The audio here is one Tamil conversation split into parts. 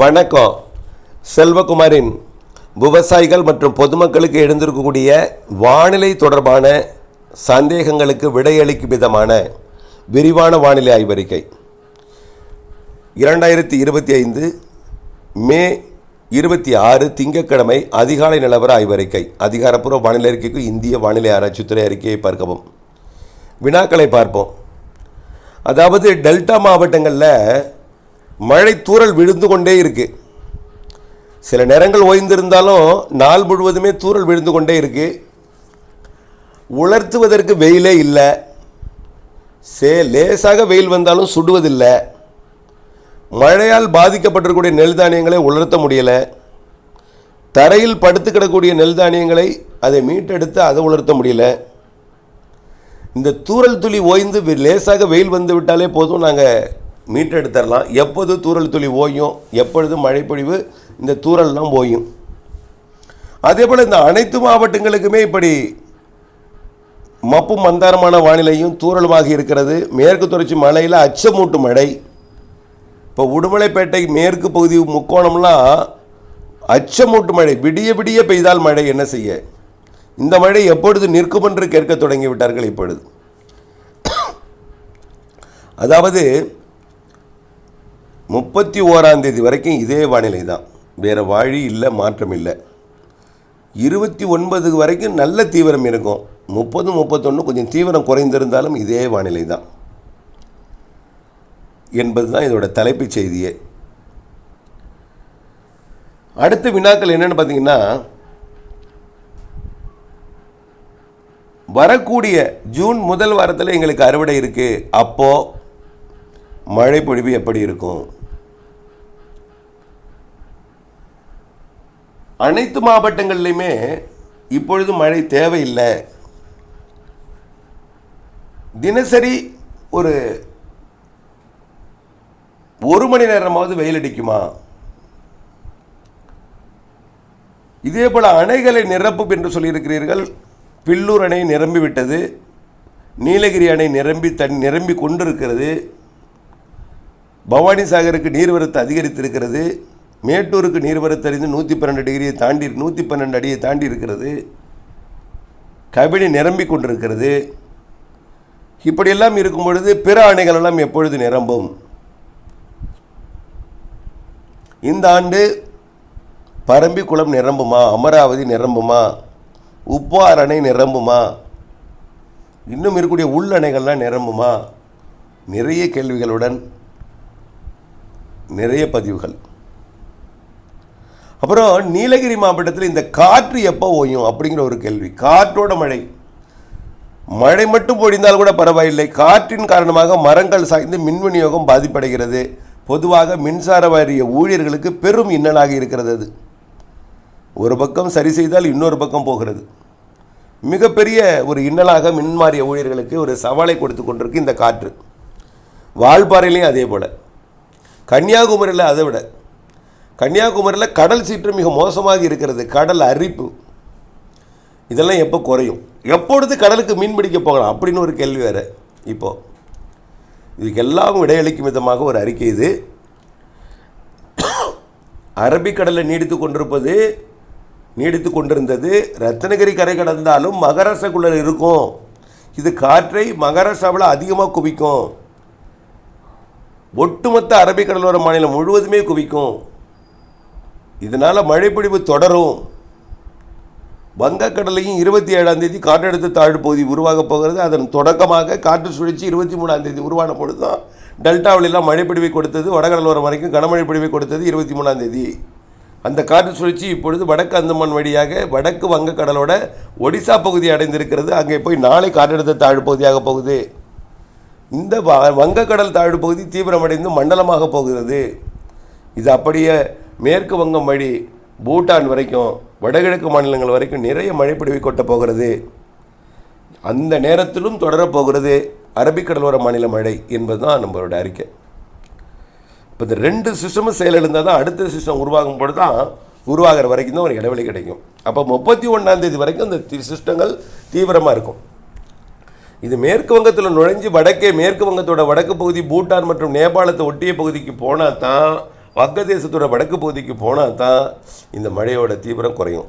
வணக்கம். செல்வகுமாரின் விவசாயிகள் மற்றும் பொதுமக்களுக்கு எழுந்திருக்கக்கூடிய வானிலை தொடர்பான சந்தேகங்களுக்கு விடையளிக்கும் விதமான விரிவான வானிலை ஆய்வறிக்கை. இரண்டாயிரத்தி இருபத்தி ஐந்து மே இருபத்தி ஆறு திங்கட்கிழமை அதிகாலை நிலவர ஆய்வறிக்கை. அதிகாரப்பூர்வ வானிலை அறிக்கைக்கு இந்திய வானிலை ஆராய்ச்சித்துறை அறிக்கையை பார்க்கவும். வினாக்களை பார்ப்போம். அதாவது டெல்டா மாவட்டங்களில் மழை தூறல் விழுந்து கொண்டே இருக்கு. சில நேரங்கள் ஓய்ந்திருந்தாலும் நாள் முழுவதுமே தூறல் விழுந்து கொண்டே இருக்கு. உலர்த்துவதற்கு வெயிலே இல்லை. சே லேசாக வெயில் வந்தாலும் சுடுவதில்லை. மழையால் பாதிக்கப்பட்டிருக்கக்கூடிய நெல் தானியங்களை உலர்த்த முடியலை. தரையில் படுத்து கிடக்கூடிய நெல் தானியங்களை அதை மீட்டெடுத்து அதை உலர்த்த முடியல. இந்த தூறல் துளி ஓய்ந்து வி- லேசாக வெயில் வந்து விட்டாலே போதும். நாங்கள் மீட்டெடுத்துடலாம் எப்போது தூரல் துளி ஓயும் எப்பொழுது மழைப்பொழிவு இந்த தூரல்லாம் ஓயும். அதே போல் இந்த அனைத்து மாவட்டங்களுக்குமே இப்படி மப்பும் மந்தாரமான வானிலையும் தூரலுமாக இருக்கிறது. மேற்கு தொடர்ச்சி மலையில் அச்சமூட்டு மழை. இப்போ உடுமலைப்பேட்டை மேற்கு பகுதி முக்கோணம்லாம் அச்சமூட்டு மழை. விடிய விடிய பெய்தால் மழை என்ன செய்ய? இந்த மழை எப்பொழுது நிற்கும் என்று கேட்க தொடங்கி விட்டார்கள் இப்பொழுது. அதாவது முப்பத்தி ஓராந்தேதி வரைக்கும் இதே வானிலை தான் வேறு வழி இல்லை மாற்றம் இல்லை. இருபத்தி ஒன்பது வரைக்கும் நல்ல தீவிரம் இருக்கும். முப்பது முப்பத்தொன்று கொஞ்சம் தீவிரம் குறைந்திருந்தாலும் இதே வானிலை தான் என்பது தான் இதோட தலைப்புச் செய்தியே. அடுத்த வினாக்கள் என்னென்னு பார்த்தீங்கன்னா வரக்கூடிய ஜூன் முதல் வாரத்தில் எங்களுக்கு அறுவடை இருக்குது அப்போது மழை பொழிவு எப்படி இருக்கும்? அனைத்து மாவட்டங்கள்லையுமே இப்பொழுது மழை தேவையில்லை. தினசரி ஒரு ஒரு மணி நேரமாவது வெயில் அடிக்குமா? இதே போல் அணைகளை நிரப்பும் என்று சொல்லியிருக்கிறீர்கள். பில்லூர் அணை நிரம்பி விட்டது நீலகிரி அணை நிரம்பி தன் நிரம்பி கொண்டிருக்கிறது. பவானி சாகருக்கு நீர்வரத்து அதிகரித்திருக்கிறது. மேட்டூருக்கு நீர்வரத்து அறிந்து நூற்றி பன்னெண்டு டிகிரியை தாண்டி நூற்றி பன்னெண்டு அடியை தாண்டி இருக்கிறது. கபினி நிரம்பி கொண்டிருக்கிறது. இப்படியெல்லாம் இருக்கும் பொழுது பிற அணைகளெல்லாம் எப்பொழுது நிரம்பும்? இந்த ஆண்டு பரம்பிக்குளம் நிரம்புமா? அமராவதி நிரம்புமா? உப்பார் அணை நிரம்புமா? இன்னும் இருக்கக்கூடிய உள் அணைகள்லாம் நிரம்புமா? நிறைய கேள்விகளுடன் நிறைய பதிவுகள். அப்புறம் நீலகிரி மாவட்டத்தில் இந்த காற்று எப்போ ஓயும் அப்படிங்கிற ஒரு கேள்வி. காற்றோட மழை. மழை மட்டும் பொழிந்தால் கூட பரவாயில்லை. காற்றின் காரணமாக மரங்கள் சாய்ந்து மின் விநியோகம் பாதிப்படைகிறது. பொதுவாக மின்சார வாரிய ஊழியர்களுக்கு பெரும் இன்னலாக இருக்கிறது அது. ஒரு பக்கம் சரி செய்தால் இன்னொரு பக்கம் போகிறது. மிகப்பெரிய ஒரு இன்னலாக மின்மாறிய ஊழியர்களுக்கு ஒரு சவாலை கொடுத்து கொண்டிருக்கு இந்த காற்று. வால்பாறையிலையும் அதே போல். கன்னியாகுமரியில் அதை விட கன்னியாகுமரியில் கடல் சீற்று மிக மோசமாக இருக்கிறது. கடல் அரிப்பு. இதெல்லாம் எப்போ குறையும்? எப்பொழுது கடலுக்கு மீன் பிடிக்க போகலாம்? அப்படின்னு ஒரு கேள்வி வேறு. இப்போது இதுக்கெல்லாம் விடையளிக்கும் விதமாக ஒரு அறிக்கை இது. அரபிக்கடலில் நீடித்து கொண்டிருப்பது நீடித்து கொண்டிருந்தது. ரத்னகிரி கரை கடந்தாலும் மகாராஷ்டிராக்குள்ளே இருக்கும். இது காற்றை மகரசாவில் அதிகமாக குவிக்கும். ஒட்டுமொத்த அரபிக்கடலோர மாநிலம் முழுவதுமே குவிக்கும். இதனால் மழைப்பிடிவு தொடரும். வங்கக்கடலையும் இருபத்தி ஏழாம் தேதி காற்றழுத்த தாழ்வு பகுதி உருவாகப் போகிறது. அதன் தொடக்கமாக காற்று சுழற்சி இருபத்தி மூணாம் தேதி உருவான பொழுது தான் டெல்டாவிலெல்லாம் மழைப்பிடிவை கொடுத்தது. வடகடலோரம் வரைக்கும் கனமழை கொடுத்தது இருபத்தி மூணாம் தேதி. அந்த காற்று சுழற்சி இப்பொழுது வடக்கு அந்தமான் வழியாக வடக்கு வங்கக்கடலோட ஒடிசா பகுதி அடைந்திருக்கிறது. அங்கே போய் நாளை காற்றழுத்த தாழ்வு பகுதியாக போகுது. இந்த வ- வங்கக்கடல் தாழ்வு பகுதி தீவிரமடைந்து மண்டலமாக போகிறது. இது அப்படியே மேற்கு வங்கம் வழி பூட்டான் வரைக்கும் வடகிழக்கு மாநிலங்கள் வரைக்கும் நிறைய மழைப்பொழிவை கொட்டப் போகிறது. அந்த நேரத்திலும் தொடரப்போகிறது அரபிக்கடலோர மாநில மழை என்பது தான் நம்மளோட அறிக்கை. இப்போ இந்த ரெண்டு சிஸ்டமும் செயலிழந்தால் தான் அடுத்த சிஸ்டம் உருவாகும் பொழுது தான் உருவாகிற வரைக்கும் தான் ஒரு இடைவெளி கிடைக்கும். அப்போ முப்பத்தி ஒன்றாம் தேதி வரைக்கும் இந்த சிஸ்டங்கள் தீவிரமாக இருக்கும். இது மேற்கு வங்கத்தில் நுழைஞ்சு வடக்கே மேற்கு வங்கத்தோட வடக்கு பகுதி பூட்டான் மற்றும் நேபாளத்தை ஒட்டிய பகுதிக்கு போனால் தான் வங்கதேசத்தோட வடக்கு பகுதிக்கு போனால் தான் இந்த மழையோட தீவிரம் குறையும்.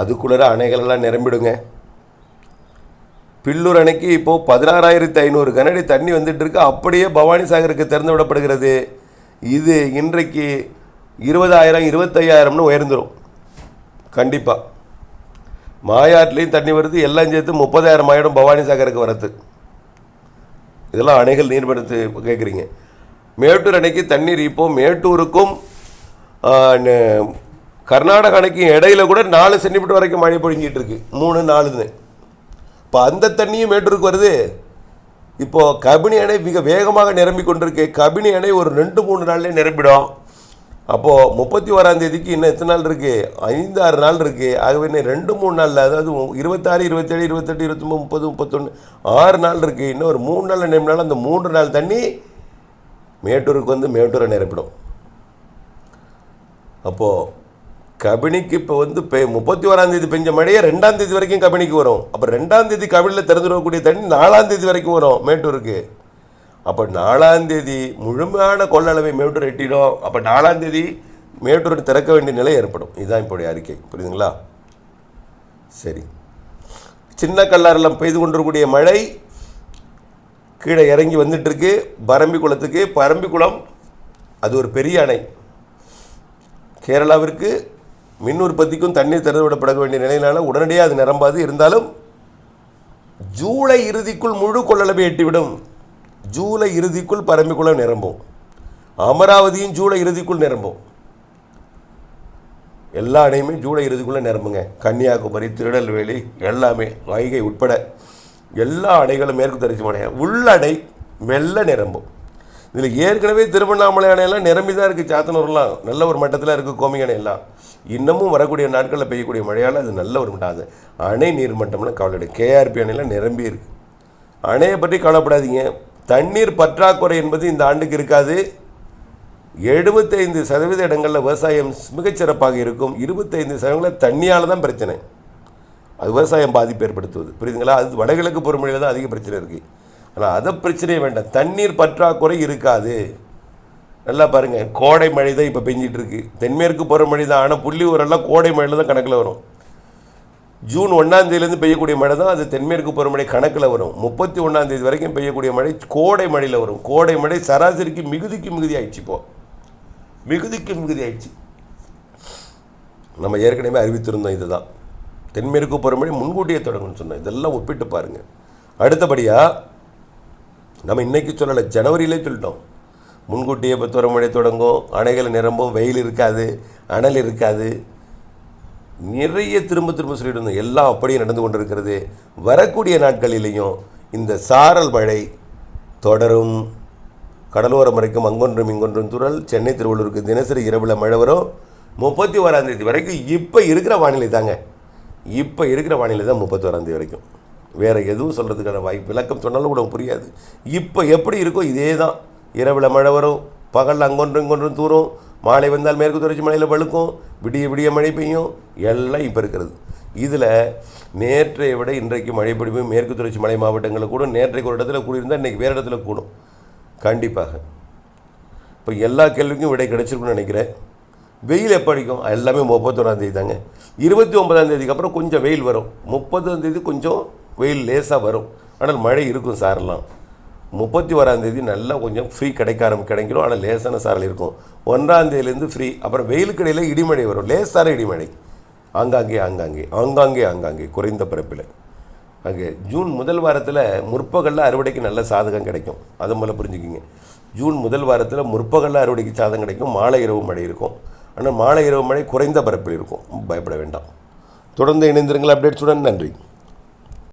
அதுக்குள்ளே அணைகளெல்லாம் நிரம்பிடுங்க. பில்லூர் அணைக்கு இப்போது பதினாறாயிரத்தி ஐநூறு கனடி தண்ணி வந்துட்டு இருக்கு அப்படியே பவானி சாகருக்கு திறந்து விடப்படுகிறது. இது இன்றைக்கு இருபதாயிரம் இருபத்தையாயிரம்னு உயர்ந்துடும் கண்டிப்பாக மாயாட்லேயும் தண்ணி வருது. எல்லாம் சேர்த்து முப்பதாயிரம் ஆயிடும் பவானி சாகருக்கு வரது இதெல்லாம் அணைகள் நீர்படுத்து கேட்குறீங்க மேட்டூர் அணைக்கு தண்ணீர் இப்போ மேட்டூருக்கும் கர்நாடக அணைக்கும் இடையில கூட நாலு சென்டிமீட்டர் வரைக்கும் மழை பொழிஞ்சிட்டு இருக்கு. மூணு நாலுன்னு. இப்போ அந்த தண்ணியும் மேட்டூருக்கு வருது. இப்போ கபினி அணை மிக வேகமாக நிரம்பி கொண்டிருக்கு. கபினி அணை ஒரு ரெண்டு மூணு நாள்லேயே நிரம்பிடும். அப்போது முப்பத்தி ஓராம் தேதிக்கு இன்னும் எத்தனை நாள் இருக்குது ஐந்து ஆறு நாள் இருக்குது ஆகவே இன்னும் ரெண்டு மூணு நாளில் அதாவது இருபத்தாறு இருபத்தேழு இருபத்தெட்டு இருபத்தொம்பது முப்பது முப்பத்தொன்று ஆறு நாள் இருக்குது இன்னும் ஒரு மூணு நாள் நிரம்பினாலும் அந்த மூன்று நாள் தண்ணி மேட்டூருக்கு வந்து மேட்டூரை நிரப்பிடும். அப்போது கபினிக்கு இப்போ வந்து பெ முப்பத்தி ஓராந்தேதி பெஞ்ச மழையே ரெண்டாந்தேதி வரைக்கும் கபினிக்கு வரும். அப்போ ரெண்டாந்தேதி கபினியில் திறந்து தண்ணி நாலாந்தேதி வரைக்கும் வரும் மேட்டூருக்கு. அப்போ நாலாந்தேதி முழுமையான கொள்ளளவை மேட்டூர் எட்டிடும். அப்போ நாலாந்தேதி மேட்டூர் திறக்க வேண்டிய நிலை ஏற்படும். இதுதான் இப்போடைய அறிக்கை. புரியுதுங்களா? சரி. சின்ன கல்லாரில் பெய்து கொண்டிருக்கக்கூடிய மழை கீழே இறங்கி வந்துட்டுருக்கு. பரம்பி குளத்துக்கு பரம்பி குளம் அது ஒரு பெரிய அணை. கேரளாவிற்கு மின் உற்பத்திக்கும் தண்ணீர் திறந்து விடப்பட வேண்டிய நிலையினால் உடனடியாக அது நிரம்பாது. இருந்தாலும் ஜூலை இறுதிக்குள் முழு கொள்ளளவை எட்டிவிடும். ஜூலை இறுதிக்குள் பரம்பிக்குளம் நிரம்பும். அமராவதியும் ஜூலை இறுதிக்குள் நிரம்பும். எல்லா அணையுமே ஜூலை இறுதிக்குள்ளே நிரம்புங்க. கன்னியாகுமரி திருநெல்வேலி எல்லாமே வைகை உட்பட. எல்லா அணைகளும் மேற்கு தொடர்ச்சி மலை உள்ளடை மெல்ல நிரம்பும் இதில் ஏற்கனவே திருவண்ணாமலை அணையெல்லாம் நிரம்பி தான் இருக்குது சாத்தனூர்லாம் நல்ல ஒரு மட்டத்தில் இருக்குது கோமி அணையெல்லாம். இன்னமும் வரக்கூடிய நாட்களில் பெய்யக்கூடிய மழையால் அது நல்ல ஒரு மட்டம். அது அணை நீர் மட்டம்னு கவலை கேஆர்பி அணையெல்லாம் நிரம்பி இருக்கு. அணையை பற்றி கவலைப்படாதீங்க. தண்ணீர் பற்றாக்குறை என்பது இந்த ஆண்டுக்கு இருக்காது. எழுபத்தைந்து சதவீத இடங்களில் விவசாயம் மிகச்சிறப்பாக இருக்கும். இருபத்தைந்து சதவீதங்களில் தண்ணியால் தான் பிரச்சனை. அது விவசாயம் பாதிப்பு ஏற்படுத்துவது. புரியுதுங்களா? அது வடகிழக்கு பொறுமொழியில் தான் அதிக பிரச்சனை இருக்குது ஆனால் அதை பிரச்சனையே வேண்டாம். தண்ணீர் பற்றாக்குறை இருக்காது. நல்லா பாருங்கள் கோடை மழை தான் இப்போ பெஞ்சிட்டு இருக்கு. தென்மேற்கு மழை தான். ஆனால் புள்ளி ஊரெல்லாம் கோடை மழையில் தான் கணக்கில் வரும். ஜூன் ஒன்றாந்தேதியிலேருந்து பெய்யக்கூடிய மழை தான் அது தென்மேற்கு பருவமழை கணக்கில் வரும். முப்பத்தி ஒன்றாந்தேதி வரைக்கும் பெய்யக்கூடிய மழை கோடை மழையில் வரும். கோடை மழை சராசரிக்கு மிகுதிக்கு மிகுதி ஆயிடுச்சு இப்போ. மிகுதிக்கு மிகுதி ஆயிடுச்சு. நம்ம ஏற்கனவே அறிவித்திருந்தோம் இதுதான். தென்மேற்கு பருவமழை முன்கூட்டியே தொடங்கும்னு சொன்னேன் இதெல்லாம் ஒப்பிட்டு பாருங்கள் அடுத்தபடியாக நம்ம இன்னைக்கு சொல்லலை ஜனவரியிலே சொல்லிட்டோம். முன்கூட்டியே இப்போ துறமழை தொடங்கும் அணைகள் நிரம்பும் வெயில் இருக்காது அனல் இருக்காது. நிறைய திரும்ப திரும்ப சொல்லிட்டு இருந்தோம். எல்லாம் அப்படியே நடந்து கொண்டிருக்கிறது. வரக்கூடிய நாட்களிலேயும் இந்த சாரல் மழை தொடரும். கடலோரம் வரைக்கும் அங்கொன்றும் இங்கொன்றும் துறல். சென்னை திருவள்ளூருக்கு தினசரி இரவில் மழை வரும். முப்பத்தி ஓராம் தேதி வரைக்கும் இப்போ இருக்கிற வானிலை தாங்க. இப்போ இருக்கிற வானிலை தான் முப்பத்தோராம் வரைக்கும். வேறு எதுவும் சொல்கிறதுக்கான வாய்ப்பு விளக்கம் சொன்னாலும் கூட புரியாது. இப்போ எப்படி இருக்கோ இதே தான் இரவில் மழை வரும் பகலில் அங்கொன்றும் இங்கொன்றும் தூரும் மாலை வந்தால் மேற்கு தொடர்ச்சி மலையில் வழுக்கும் விடிய விடிய மழை பெய்யும் எல்லாம் இப்போ இருக்கிறது. இதில் நேற்றை விட இன்றைக்கு மழை பிடிப்பு மேற்கு தொடர்ச்சி மலை மாவட்டங்களில் கூட நேற்றைக்கு ஒரு இடத்துல கூடியிருந்தால் இன்றைக்கி வேறு இடத்துல கூடும். கண்டிப்பாக. இப்போ எல்லா கேள்விக்கும் விடை கிடைச்சிருக்குன்னு நினைக்கிறேன். வெயில் எப்போ அடிக்கும்? எல்லாமே முப்பத்தொராம் தேதி தாங்க இருபத்தி ஒன்பதாம் தேதிக்கு அப்புறம் கொஞ்சம் வெயில் வரும். முப்பதாம் தேதி கொஞ்சம் வெயில் லேசாக வரும். ஆனால் மழை இருக்கும் சாரெல்லாம். முப்பத்தி ஓராம் தேதி நல்லா கொஞ்சம் ஃப்ரீ கிடைக்க ஆரம்பி கிடைக்கிறோம் ஆனால் லேசான சாரல் இருக்கும். ஒன்றாம் தேதியிலேருந்து ஃப்ரீ அப்புறம் வெயிலுக்கு இடையில் இடிமழை வரும். லேசான இடிமழை. ஆங்காங்கே ஆங்காங்கே ஆங்காங்கே ஆங்காங்கே குறைந்த பரப்பில். அங்கே ஜூன் முதல் வாரத்தில் முற்பகலில் அறுவடைக்கு நல்ல சாதகம் கிடைக்கும். அதை முதல்ல புரிஞ்சுக்கிங்க. ஜூன் முதல் வாரத்தில் முற்பகலில் அறுவடைக்கு சாதகம் கிடைக்கும். மாலை இரவு மழை இருக்கும். ஆனால் மாலை இரவு மழை குறைந்த பரப்பில் இருக்கும். பயப்பட வேண்டாம். தொடர்ந்து இணைந்திருங்கள். அப்டேட்ஸுடன் நன்றி.